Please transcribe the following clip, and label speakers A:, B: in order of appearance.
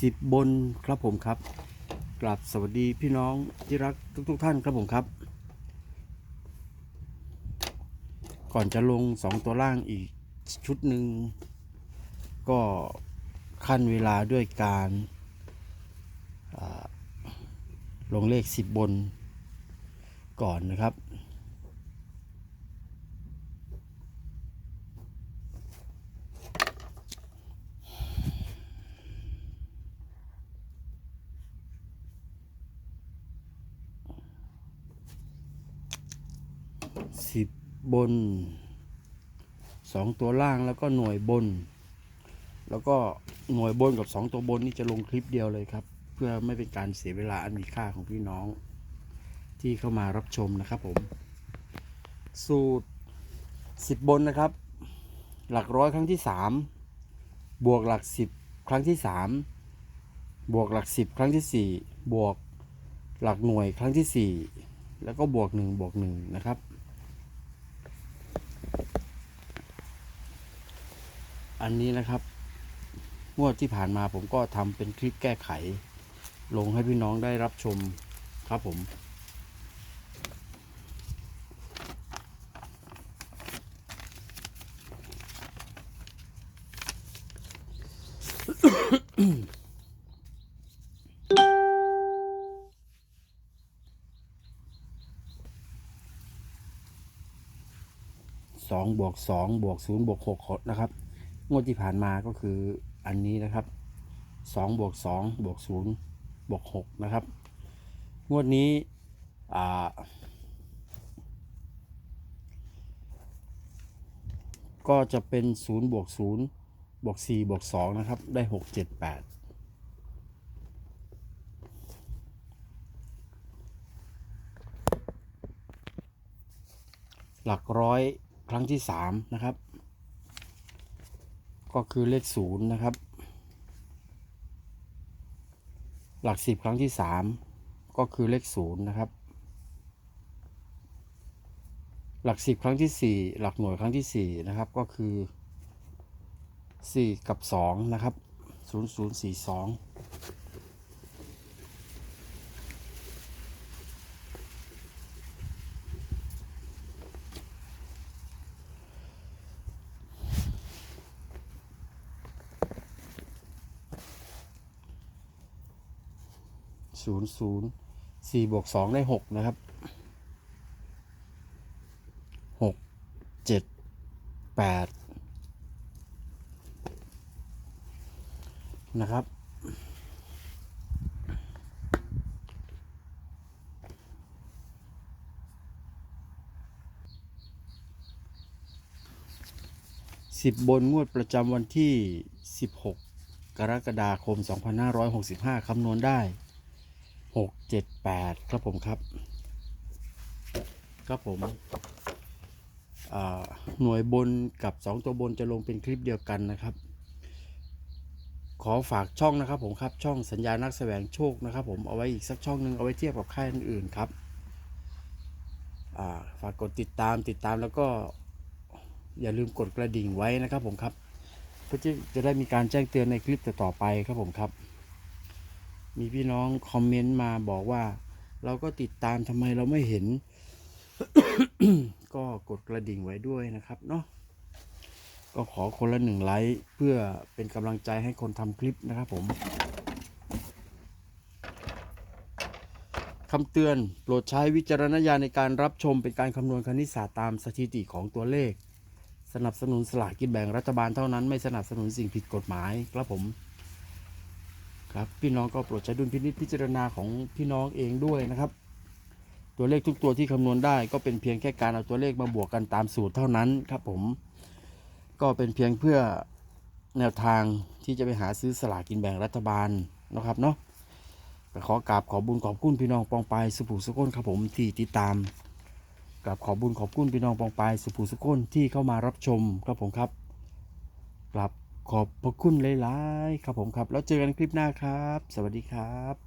A: สิบบนครับผมครับกราบสวัสดีพี่น้องที่รักทุกๆทท่านครับผมครับ ก่อนจะลงสองตัวล่างอีกชุดหนึ่งก็ขั้นเวลาด้วยการลงเลขสิบบนก่อนนะครับ สิบบนสองตัวล่างแล้วก็หน่วยบน แล้วก็หน่วยบนกับสองตัวบนนี่จะลงคลิปเดียวเลยครับ เพื่อไม่เป็นการเสียเวลาอันมีค่าของพี่น้อง ที่เข้ามารับชมนะครับผม สูตรสิบบนนะครับ หลักร้อยครั้งที่สามบวกหลักสิบครั้งที่สามบวกหลักสิบครั้งที่สี่บวกหลักหน่วยครั้งที่สี่แล้วก็บวกหนึ่งบวกหนึ่งนะครับ อันนี้นะครับ งวดที่ผ่านมาผมก็ทำเป็นคลิปแก้ไข ลงให้พี่น้องได้รับชมครับผม สองบวกสองบวกศูนย์บวกหกนะครับ งวดที่ผ่านมาก็คืออันนี้นะครับสองบวกสองบวกศูนย์บวกหกนะครับ งวดนี้ก็จะเป็นศูนย์บวกศูนย์บวกสี่บวกสองนะครับ ได้หกเจ็ดแปดหลักร้อยครั้งที่สามนะครับ ก็คือเลขศูนย์นะครับ หลักสิบครั้งที่สามก็คือเลขศูนย์นะครับ หลักสิบครั้งที่สี่หลักหน่วยครั้งที่สี่นะครับก็คือสี่กับสองนะครับศูนย์ศูนย์สี่สอง ศูนย์ศูนย์สี่บวกสองได้หกนะครับหกเจ็ดแปดนะครับ สิบบนงวดประจำวันที่ 16 กรกฎาคม 2565 คำนวณได้ 6 7 8ครับผมครับ ครับผมหน่วยบนกับ 2 ตัวบนจะลงเป็นคลิปเดียวกันนะครับ ขอฝากช่องนะครับผมครับช่องสัญญานักแสวงโชคนะครับ ผมเอาไว้อีกสักช่องหนึ่งเอาไว้เทียบกับค่ายอื่นๆครับฝากกดติดตามติดตามแล้วก็อย่าลืมกดกระดิ่งไว้นะครับผมครับเพื่อจะได้มีการแจ้งเตือนในคลิปต่อๆไปครับผมครับ มีพี่น้องคอมเมนต์มาบอกว่า เราก็ติดตามทำไมเราไม่เห็น ก็กดกระดิ่งไว้ด้วยนะครับเนาะก็ขอคนละหนึ่งไลค์เพื่อเป็นกำลังใจให้คนทำคลิปนะครับผมคำเตือนโปรดใช้วิจารณญาณในการรับชมเป็นการคำนวณคณิตศาสตร์ตามสถิติของตัวเลข สนับสนุนสลากกินแบ่งรัฐบาลเท่านั้นไม่สนับสนุนสิ่งผิดกฎหมายครับผม ครับพี่น้องก็โปรดใช้ดุลพินิจพิจารณาของพี่น้องเองด้วยนะครับ ตัวเลขทุกตัวที่คำนวณได้ก็เป็นเพียงแค่การเอาตัวเลขมาบวกกันตามสูตรเท่านั้นครับผม ก็เป็นเพียงเพื่อแนวทางที่จะไปหาซื้อสลากกินแบ่งรัฐบาลนะครับเนาะขอกราบขอบุญขอบคุณพี่น้องปองปายสุภูสุก้นครับผมที่ติดตามกราบขอบุญขอบคุณพี่น้องปองปายสุภูสุก้นที่เข้ามารับชมครับผมครับกราบ ขอบพระคุณหลาย ๆ ครับผมครับ แล้วเจอกันคลิปหน้าครับ สวัสดีครับ